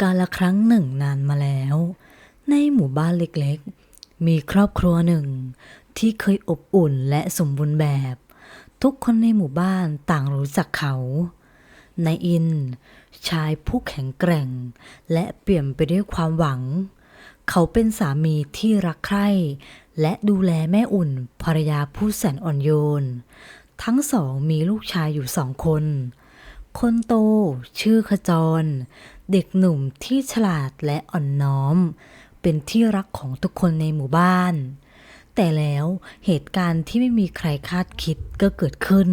กาลครั้งหนึ่งนานมาแล้ว ในหมู่บ้านเล็กๆ มีครอบครัวหนึ่ง ที่เคยอบอุ่นและสมบูรณ์แบบ ทุกคนในหมู่บ้านต่างรู้จักเขา นายอิน ชายผู้แข็งแกร่ง และเปี่ยมไปด้วยความหวัง เขาเป็นสามีที่รักใคร่และดูแลแม่อุ่นภรรยาผู้แสนอ่อนโยน ทั้งสองมีลูกชายอยู่สองคน คนโต ชื่อขจร เด็กหนุ่มที่ฉลาดและอ่อนน้อม เป็นที่รักของทุกคนในหมู่บ้าน แต่แล้วเหตุการณ์ที่ไม่มีใครคาดคิดก็เกิดขึ้น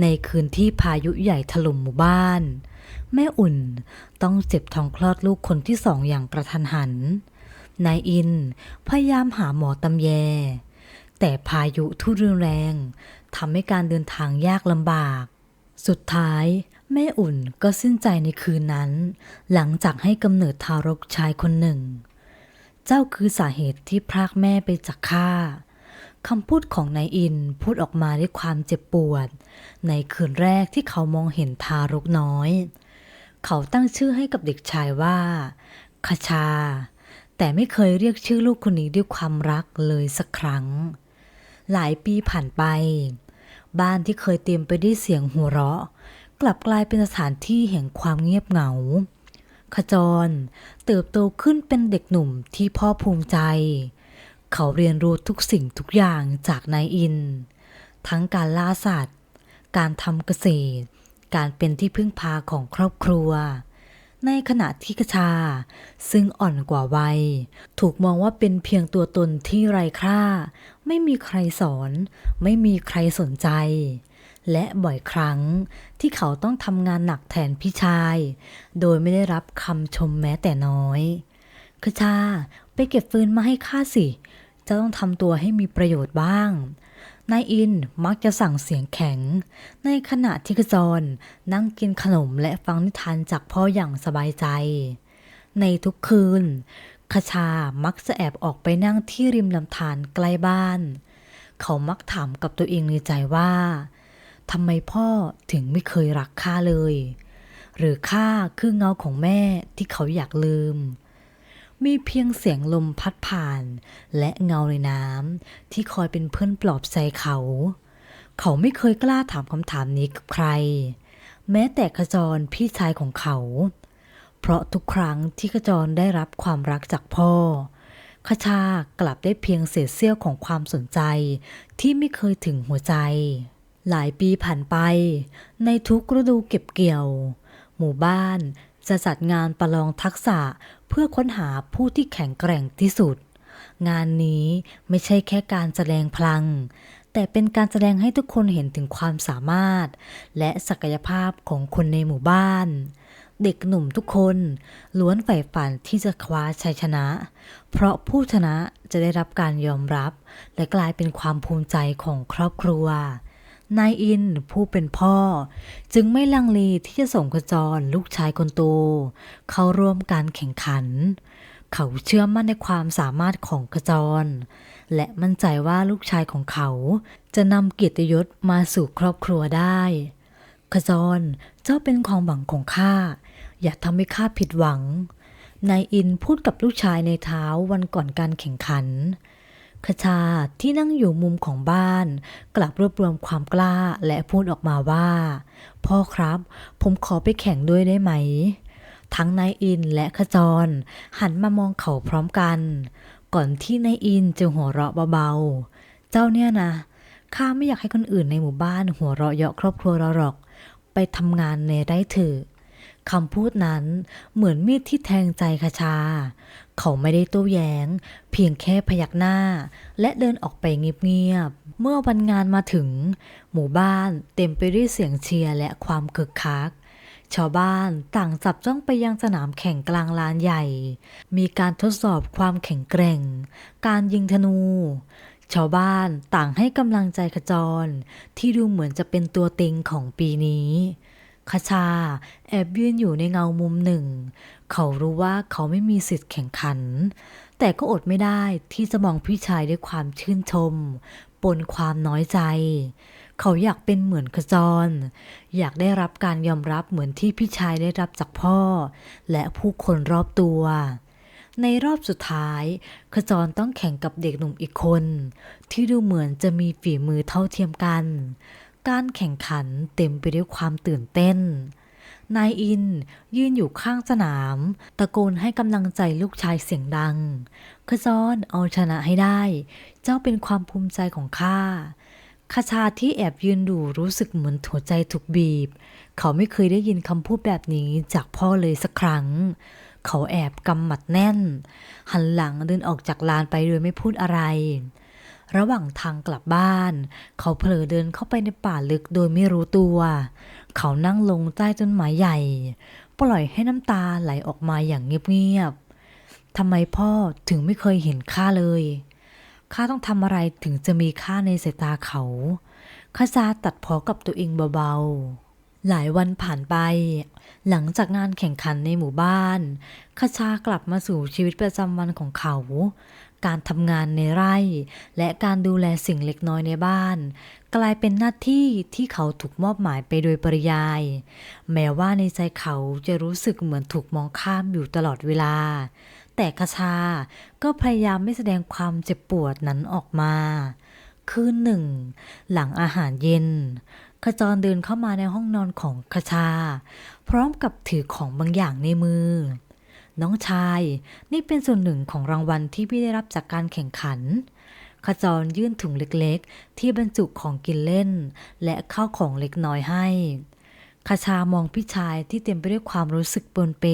ในคืนที่พายุใหญ่ถล่มหมู่บ้าน แม่อุ่นต้องเจ็บท้องคลอดลูกคนที่สองอย่างกระทันหัน นายอินพยายามหาหมอตำแย แต่พายุทุรุนแรงทำให้การเดินทางยากลำบาก สุดท้าย แม่อุ่นก็สิ้นใจในคืนนั้น หลังจากให้กำเนิดทารกชายคนหนึ่ง เจ้าคือสาเหตุที่พรากแม่ไปจากข้าคำพูดของนายอินพูดออกมาด้วยความเจ็บปวด ในคืนแรกที่เขามองเห็นทารกน้อย เขาตั้งชื่อให้กับเด็กชายว่าคชา แต่ไม่เคยเรียกชื่อลูกคนนี้ด้วยความรักเลยสักครั้ง หลายปีผ่านไป บ้านที่เคยเต็มไปด้วยเสียงหัวเราะ กลับกลายเป็นสถานที่แห่งความเงียบเหงา ขจร เติบโตขึ้นเป็นเด็กหนุ่มที่พ่อภูมิใจ เขาเรียนรู้ทุกสิ่งทุกอย่างจากนายอิน ทั้งการล่าสัตว์ การทำเกษตร การเป็นที่พึ่งพาของครอบครัว ในขณะที่กระชา ซึ่งอ่อนกว่าวัย ถูกมองว่าเป็นเพียงตัวตนที่ไร้ค่า ไม่มีใครสอน ไม่มีใครสนใจ และบ่อยครั้งที่เขาต้องทำงานหนักแทนพี่ชาย โดยไม่ได้รับคำชมแม้แต่น้อยกระชาไปเก็บฟืนมาให้ข้าสิ จะต้องทำตัวให้มีประโยชน์บ้าง นายอินมักจะสั่งเสียงแข็ง ในขณะที่กระจรนั่งกินขนมและฟังนิทานจากพ่ออย่างสบายใจ ในทุกคืนคชามักจะแอบออกไปนั่งที่ริมลำธารใกล้บ้าน เขามักถามกับตัวเองในใจว่า ทำไมพ่อถึงไม่เคยรักข้าเลย หรือข้าคือเงาของแม่ที่เขาอยากลืม มีเพียงเสียงลมพัดผ่าน และเงาในน้ำที่คอยเป็นเพื่อนปลอบใจเขา เขาไม่เคยกล้าถามคำถามนี้กับใคร แม้แต่ขจรพี่ชายของเขา เพราะทุกครั้งที่ขจรได้รับความรักจากพ่อขชากลับได้เพียงเศษเสี้ยวของความสนใจที่ไม่เคยถึงหัวใจ หลายปีผ่านไป ในทุกฤดูเก็บเกี่ยว หมู่บ้านจะจัดงานประลองทักษะเพื่อค้นหาผู้ที่แข็งแกร่งที่สุด งานนี้ไม่ใช่แค่การแสดงพลัง แต่เป็นการแสดงให้ทุกคนเห็นถึงความสามารถ และศักยภาพของคนในหมู่บ้าน เด็กหนุ่มทุกคนล้วนใฝ่ฝันที่จะคว้าชัยชนะ เพราะผู้ชนะจะได้รับการยอมรับ และกลายเป็นความภูมิใจของครอบครัว นายอินผู้เป็นพ่อ จึงไม่ลังเลที่จะส่งกระจรลูกชายคนโต เข้าร่วมการแข่งขัน เขาเชื่อมั่นในความสามารถของกระจร และมั่นใจว่าลูกชายของเขาจะนำเกียรติยศมาสู่ครอบครัวได้ขจรเจ้าเป็นความหวังของข้าอย่าทำให้ข้าผิดหวังนายอินพูดกับลูกชายในเท้าวันก่อนการแข่งขัน ขชาที่นั่งอยู่มุมของบ้าน กลับรวบรวมความกล้าและพูดออกมาว่า พ่อครับ ผมขอไปแข่งด้วยได้ไหม ทั้งนายอินและขจร หันมามองเขาพร้อมกัน ก่อนที่นายอินจะหัวเราะเบาๆ เจ้าเนี่ยนะข้าไม่อยากให้คนอื่นในหมู่บ้านหัวเราะเยาะครอบครัวเราหรอก ไปทำงานในไร่เถอคำพูดนั้นเหมือนมีดที่แทงใจคชา เขาไม่ได้โต้แย้ง เพียงแค่พยักหน้า และเดินออกไปเงียบๆ เมื่อวันงานมาถึง หมู่บ้านเต็มไปด้วยเสียงเชียร์และความคึกคัก ชาวบ้านต่างจับจ้องไปยังสนามแข่งกลางลานใหญ่ มีการทดสอบความแข็งแกร่ง การยิงธนู ชาวบ้านต่างให้กำลังใจขจร ที่ดูเหมือนจะเป็นตัวเต็งของปีนี้คชาแอบยืนอยู่ในเงามุมหนึ่ง เขารู้ว่าเขาไม่มีสิทธิ์แข่งขัน แต่ก็อดไม่ได้ที่จะมองพี่ชายด้วยความชื่นชม ปนความน้อยใจ เขาอยากเป็นเหมือนขจร อยากได้รับการยอมรับเหมือนที่พี่ชายได้รับจากพ่อ และผู้คนรอบตัว ในรอบสุดท้าย ขจรต้องแข่งกับเด็กหนุ่มอีกคน ที่ดูเหมือนจะมีฝีมือเท่าเทียมกัน การแข่งขันเต็มไปด้วยความตื่นเต้น นายอิน ยืนอยู่ข้างสนาม ตะโกนให้กำลังใจลูกชายเสียงดังขจรเอาชนะให้ได้ เจ้าเป็นความภูมิใจของข้าคาชาที่แอบยืนดูรู้สึกเหมือนหัวใจถูกบีบ เขาไม่เคยได้ยินคำพูดแบบนี้จากพ่อเลยสักครั้ง เขาแอบกำหมัดแน่น หันหลังเดินออกจากลานไปโดยไม่พูดอะไร ระหว่างทางกลับบ้าน เขาเผลอเดินเข้าไปในป่าลึกโดยไม่รู้ตัว เขานั่งลงใต้ต้นไม้ใหญ่ ปล่อยให้น้ำตาไหลออกมาอย่างเงียบๆทำไมพ่อถึงไม่เคยเห็นข้าเลยข้าต้องทำอะไรถึงจะมีค่าในสายตาเขาข้าซาตัดพอกับตัวเองเบาๆ หลายวันผ่านไป หลังจากงานแข่งขันในหมู่บ้านคาชากลับมาสู่ชีวิตประจำวันของเขา การทำงานในไร่ และการดูแลสิ่งเล็กน้อยในบ้าน กลายเป็นหน้าที่ที่เขาถูกมอบหมายไปโดยปริยาย แม้ว่าในใจเขาจะรู้สึกเหมือนถูกมองข้ามอยู่ตลอดเวลา แต่คาชาก็พยายามไม่แสดงความเจ็บปวดนั้นออกมาคืนหนึ่ง หลังอาหารเย็นขจรเดินเข้ามาในห้องนอนของคชา พร้อมกับถือของบางอย่างในมือ น้องชาย นี่เป็นส่วนหนึ่งของรางวัลที่พี่ได้รับจากการแข่งขัน ขจรยื่นถุงเล็กๆ ที่บรรจุของกินเล่น และข้าวของเล็กน้อยให้คชามองพี่ชายที่เต็มไปด้วยความรู้สึกปนเป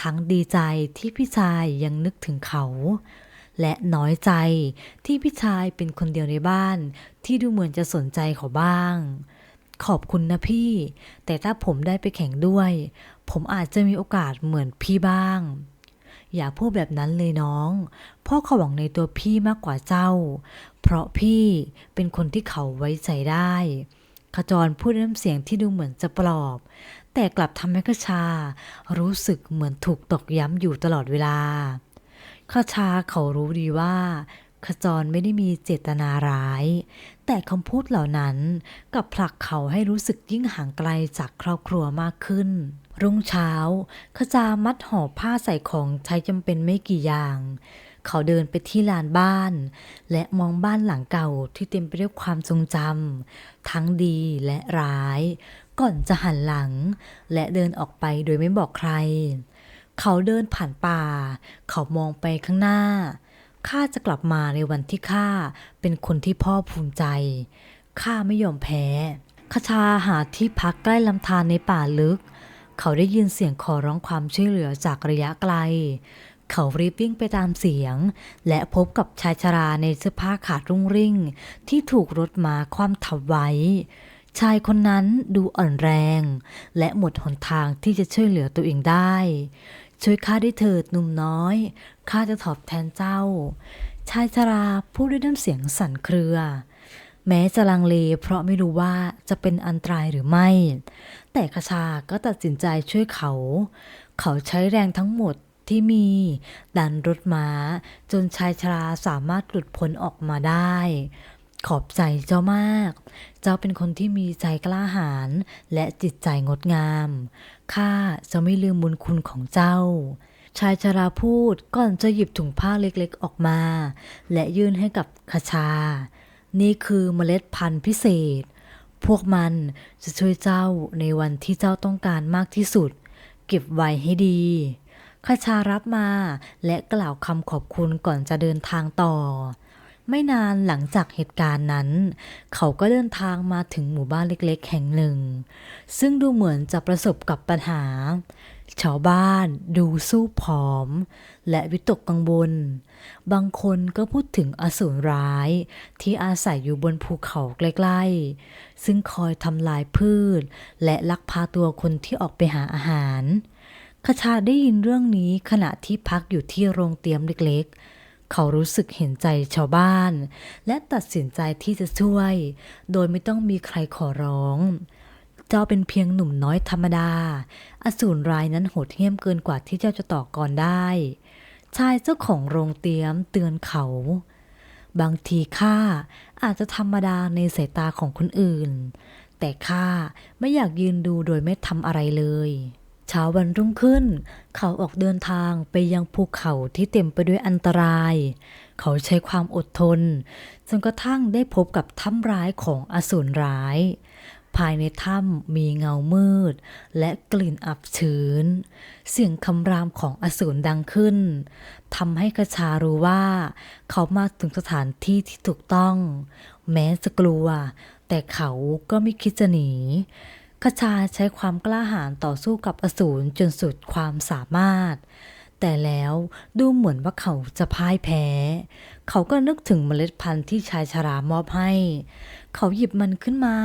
ทั้งดีใจที่พี่ชายยังนึกถึงเขา และน้อยใจที่พี่ชายเป็นคนเดียวในบ้าน ที่ดูเหมือนจะสนใจเขาบ้าง ขอบคุณนะพี่ แต่ถ้าผมได้ไปแข่งด้วย ผมอาจจะมีโอกาสเหมือนพี่บ้าง อย่าพูดแบบนั้นเลยน้อง พ่อเขาหวังในตัวพี่มากกว่าเจ้า เพราะพี่เป็นคนที่เขาไว้ใจได้ ขจรพูดน้ำเสียงที่ดูเหมือนจะปลอบ แต่กลับทำให้ขชา รู้สึกเหมือนถูกตอกย้ำอยู่ตลอดเวลาขชาเขารู้ดีว่าขจรไม่ได้มีเจตนาร้าย แต่คำพูดเหล่านั้นกับผลักเขาให้รู้สึกยิ่งห่างไกลจากครอบครัวมากขึ้น รุ่งเช้า ขจามัดห่อผ้าใส่ของใช้จำเป็นไม่กี่อย่าง เขาเดินไปที่ลานบ้าน และมองบ้านหลังเก่าที่เต็มไปด้วยความทรงจำทั้งดีและร้าย ก่อนจะหันหลัง และเดินออกไปโดยไม่บอกใคร เขาเดินผ่านป่า เขามองไปข้างหน้าข้าจะกลับมาในวันที่ข้าเป็นคนที่พ่อภูมิใจข้าไม่ยอมแพ้ขชาหาที่พักใกล้ลำธารในป่าลึก เขาได้ยินเสียงขอร้องความช่วยเหลือจากระยะไกล เขารีบวิ่งไปตามเสียง และพบกับชายชราในเสื้อผ้าขาดรุ่งริ่ง ที่ถูกรถมาคว่ำทับไว้ ชายคนนั้นดูอ่อนแรง และหมดหนทางที่จะช่วยเหลือตัวเองได้ ช่วยข้าได้เถิดหนุ่มน้อยข้าจะตอบแทนเจ้า ชายชราพูดด้วยน้ำเสียงสั่นเครือ แม้จะลังเลเพราะไม่รู้ว่าจะเป็นอันตรายหรือไม่ แต่คชาก็ตัดสินใจช่วยเขา เขาใช้แรงทั้งหมดที่มี ดันรถม้า จนชายชราสามารถหลุดพ้นออกมาได้ ขอบใจเจ้ามาก เจ้าเป็นคนที่มีใจกล้าหาญและจิตใจงดงาม ข้าจะไม่ลืมบุญคุณของเจ้าชายชราพูดก่อนจะหยิบถุงผ้าเล็กๆออกมา และยื่นให้กับคชา นี่คือเมล็ดพันธุ์พิเศษ พวกมันจะช่วยเจ้าในวันที่เจ้าต้องการมากที่สุด เก็บไว้ให้ดีคชารับมาและกล่าวคำขอบคุณก่อนจะเดินทางต่อ ไม่นานหลังจากเหตุการณ์นั้น เขาก็เดินทางมาถึงหมู่บ้านเล็กๆ แห่งหนึ่ง ซึ่งดูเหมือนจะประสบกับปัญหา ชาวบ้านดูสู้ผอม และวิตกกังวล บางคนก็พูดถึงอสูรร้ายที่อาศัยอยู่บนภูเขาใกล้ๆ ซึ่งคอยทำลายพืช และลักพาตัวคนที่ออกไปหาอาหารคชาได้ยินเรื่องนี้ขณะที่พักอยู่ที่โรงเตียมเล็กๆ เขารู้สึกเห็นใจชาวบ้าน และตัดสินใจที่จะช่วย โดยไม่ต้องมีใครขอร้อง เจ้าเป็นเพียงหนุ่มน้อยธรรมดา อสูรรายนั้นโหดเหี้ยมเกินกว่าที่เจ้าจะต่อกรได้ ชายเจ้าของโรงเตียมเตือนเขา บางทีข้าอาจจะธรรมดาในสายตาของคนอื่น แต่ข้าไม่อยากยืนดูโดยไม่ทำอะไรเลยเช้าวันรุ่งขึ้น เขาออกเดินทางไปยังภูเขาที่เต็มไปด้วยอันตราย เขาใช้ความอดทน จนกระทั่งได้พบกับถ้ำร้ายของอสูรร้าย ภายในถ้ำมีเงามืด และกลิ่นอับชื้น เสียงคำรามของอสูรดังขึ้นทำให้กระชารู้ว่า เขามาถึงสถานที่ที่ถูกต้อง แม้จะกลัว แต่เขาก็ไม่คิดจะหนีกระชาใช้ความกล้าหาญต่อสู้กับอสูรจนสุดความสามารถ แต่แล้วดูเหมือนว่าเขาจะพ่ายแพ้ เขาก็นึกถึงเมล็ดพันธุ์ที่ชายชรามอบให้ เขาหยิบมันขึ้นมา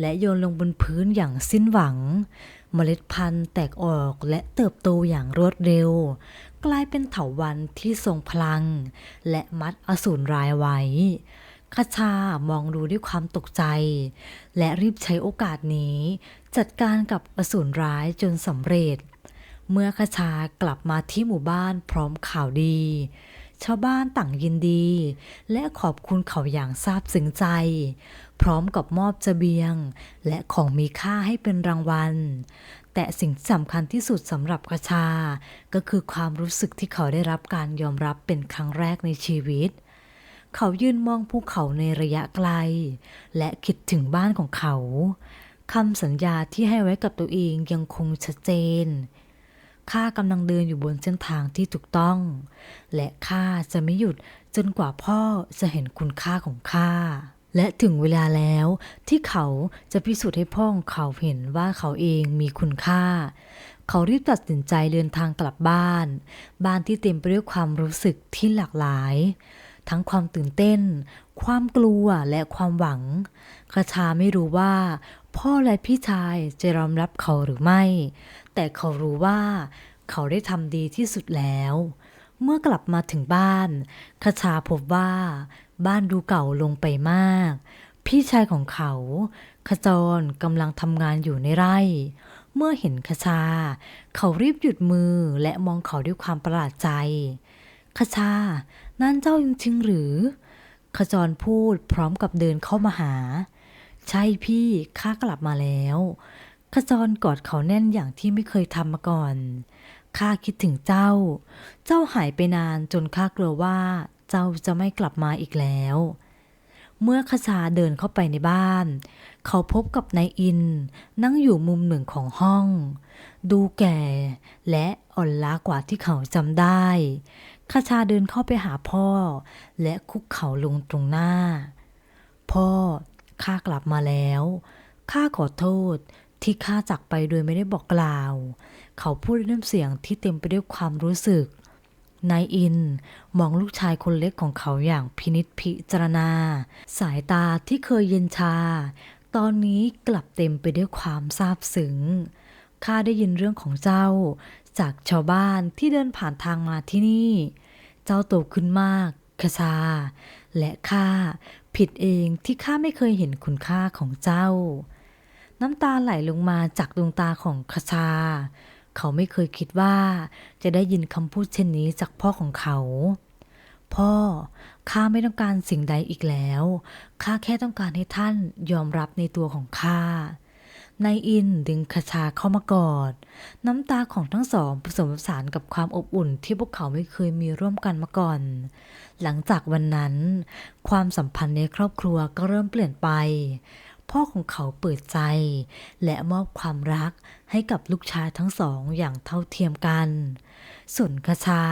และโยนลงบนพื้นอย่างสิ้นหวัง เมล็ดพันธุ์แตกออกและเติบโตอย่างรวดเร็ว กลายเป็นเถาวัลย์ที่ทรงพลัง และมัดอสูรรายไว้คาชามองดูด้วยความตกใจ และรีบใช้โอกาสนี้ จัดการกับอสูรร้ายจนสำเร็จ เมื่อคาชากลับมาที่หมู่บ้านพร้อมข่าวดี ชาวบ้านต่างยินดี และขอบคุณเขาอย่างซาบซึ้งใจ พร้อมกับมอบเสบียง และของมีค่าให้เป็นรางวัล แต่สิ่งสำคัญที่สุดสำหรับกระชา ก็คือความรู้สึกที่เขาได้รับการยอมรับเป็นครั้งแรกในชีวิต เขายืนมองภูเขาในระยะไกล และคิดถึงบ้านของเขาคำสัญญาที่ให้ไว้กับตัวเองยังคงชัดเจน ข้ากำลังเดินอยู่บนเส้นทางที่ถูกต้อง และข้าจะไม่หยุดจนกว่าพ่อจะเห็นคุณค่าของข้าและถึงเวลาแล้วที่เขาจะพิสูจน์ให้พ่อของเขาเห็นว่าเขาเองมีคุณค่า เขารีบตัดสินใจเดินทางกลับบ้าน บ้านที่เต็มไปด้วยความรู้สึกที่หลากหลาย ทั้งความตื่นเต้น ความกลัวและความหวัง คาชาไม่รู้ว่า พ่อและพี่ชายจะยอมรับเขาหรือไม่ แต่เขารู้ว่า เขาได้ทำดีที่สุดแล้ว เมื่อกลับมาถึงบ้านคาชาพบว่า บ้านดูเก่าลงไปมาก พี่ชายของเขาขจรกำลังทำงานอยู่ในไร่ เมื่อเห็นคชา เขารีบหยุดมือและมองเขาด้วยความประหลาดใจคชา นั่นเจ้าจริงๆหรือขจรพูดพร้อมกับเดินเข้ามาหา ใช่พี่ข้ากลับมาแล้วขจรกอดเขาแน่นอย่างที่ไม่เคยทำมาก่อน ข้าคิดถึงเจ้า เจ้าหายไปนานจนข้ากลัวว่า เจ้าจะไม่กลับมาอีกแล้ว เมื่อขชาเดินเข้าไปในบ้าน เขาพบกับนายอิน นั่งอยู่มุมหนึ่งของห้อง ดูแก่ และอ่อนล้ากว่าที่เขาจำได้ขชาเดินเข้าไปหาพ่อ และคุกเข่าลงตรงหน้า พ่อ ข้ากลับมาแล้ว ข้าขอโทษที่ข้าจากไปโดยไม่ได้บอกกล่าว เขาพูดด้วยน้ำเสียงที่เต็มไปด้วยความรู้สึก นายอินมองลูกชายคนเล็กของเขาอย่างพินิษพิจารณา สายตาที่เคยเย็นชา ตอนนี้กลับเต็มไปด้วยความซาบซึ้ง ข้าได้ยินเรื่องของเจ้า จากชาวบ้านที่เดินผ่านทางมาที่นี่ เจ้าโตขึ้นมากคชา และข้าผิดเองที่ข้าไม่เคยเห็นคุณค่าของเจ้า น้ำตาไหลลงมาจากดวงตาของคชา เขาไม่เคยคิดว่าจะได้ยินคำพูดเช่นนี้จากพ่อของเขา พ่อ ข้าไม่ต้องการสิ่งใดอีกแล้ว ข้าแค่ต้องการให้ท่านยอมรับในตัวของข้า นายอินดึงคชาเข้ามากอด น้ำตาของทั้งสองผสมผสานกับความอบอุ่นที่พวกเขาไม่เคยมีร่วมกันมาก่อน หลังจากวันนั้น ความสัมพันธ์ในครอบครัวก็เริ่มเปลี่ยนไป พ่อของเขาเปิดใจ และมอบความรักให้กับลูกชายทั้งสองอย่างเท่าเทียมกัน ส่วนคชา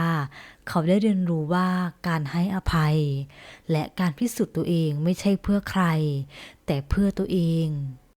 เขาได้เรียนรู้ว่าการให้อภัย และการพิสูจน์ตัวเองไม่ใช่เพื่อใคร แต่เพื่อตัวเอง